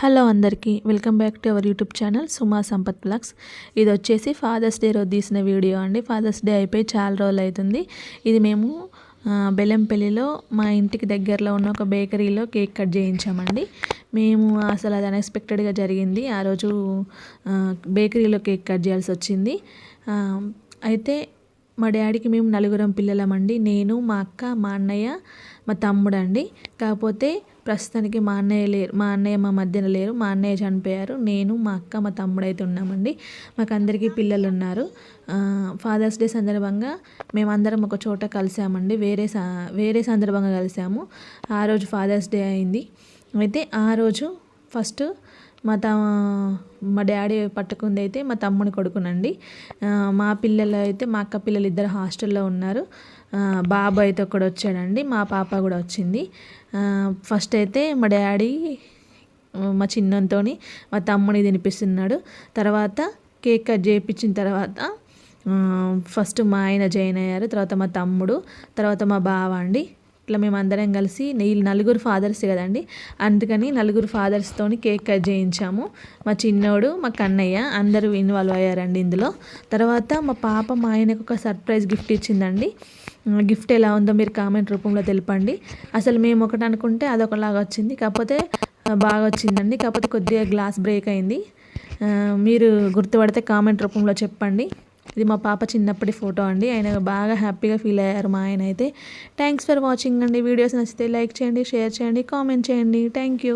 Hello అందరికీ welcome back to our YouTube channel Suma Sampath blogs. ఇది వచ్చేసి fathers day రోజు తీసిన వీడియో అండి. ఫాదర్స్ డే అయిపోయి చాలా రోజులు అవుతుంది. ఇది మేము ఆ, బెల్లంపల్లిలో మా ఇంటికి దగ్గరలో ఉన్న ఒక బేకరీలో కేక్ కట్ చేయించామండి. మేము అసలు అది అన్ఎక్స్పెక్టెడ్గా జరిగింది. ఆ రోజు బేకరీలో కేక్ కట్ చేయాల్సి వచ్చింది. అయితే మా డాడీకి మేము నలుగురం పిల్లలమండి. నేను మా అక్క మా అన్నయ్య మా తమ్ముడు అండి కాకపోతే ప్రస్తుతానికి మా అన్నయ్య లేరు. మా అన్నయ్య మా మధ్యన లేరు. మా అన్నయ్య చనిపోయారు. నేను మా అక్క మా తమ్ముడు అయితే ఉన్నామండి. మాకు అందరికీ పిల్లలు ఉన్నారు ఫాదర్స్ డే సందర్భంగా మేమందరం ఒక చోట కలిసామండి. వేరే వేరే సందర్భంగా కలిసాము. ఆ రోజు ఫాదర్స్ డే అయింది. అయితే ఆ రోజు ఫస్ట్ మా త మా డాడీ పట్టుకుంది అయితే మా తమ్ముని కొడుకునండి. మా పిల్లలు అయితే మా అక్క పిల్లలు ఇద్దరు హాస్టల్లో ఉన్నారు. బాబు అయితే ఒకడు వచ్చాడండి మా పాప కూడా వచ్చింది. ఫస్ట్ అయితే మా డాడీ మా చిన్నంతో మా తమ్ముని తినిపిస్తున్నాడు. తర్వాత కేక్ కట్ చేయించిన తర్వాత ఫస్ట్ మా ఆయన జాయిన్ అయ్యారు తర్వాత మా తమ్ముడు తర్వాత మా బావ అండి. ఇట్లా మేము అందరం కలిసి వీళ్ళు నలుగురు ఫాదర్స్ కదండి? అందుకని నలుగురు ఫాదర్స్తోని కేక్ కట్ చేయించాము. మా చిన్నోడు మా కన్నయ్య అందరూ ఇన్వాల్వ్ అయ్యారండి ఇందులో. తర్వాత మా పాప మా ఆయనకు ఒక సర్ప్రైజ్ గిఫ్ట్ ఇచ్చిందండి. గిఫ్ట్ ఎలా ఉందో మీరు కామెంట్ రూపంలో తెలపండి. అసలు మేము ఒకటి అనుకుంటే అదొకలాగా వచ్చింది. కాకపోతే బాగా వచ్చిందండి. కాకపోతే కొద్దిగా గ్లాస్ బ్రేక్ అయింది. మీరు గుర్తుపడితే కామెంట్ రూపంలో చెప్పండి. ఇది మా పాప చిన్నప్పటి ఫోటో అండి. ఆయన బాగా హ్యాపీగా ఫీల్ అయ్యారు మా ఆయన అయితే థ్యాంక్స్ ఫర్ వాచింగ్ అండి. వీడియోస్ నచ్చితే లైక్ చేయండి షేర్ చేయండి కామెంట్ చేయండి. Thank you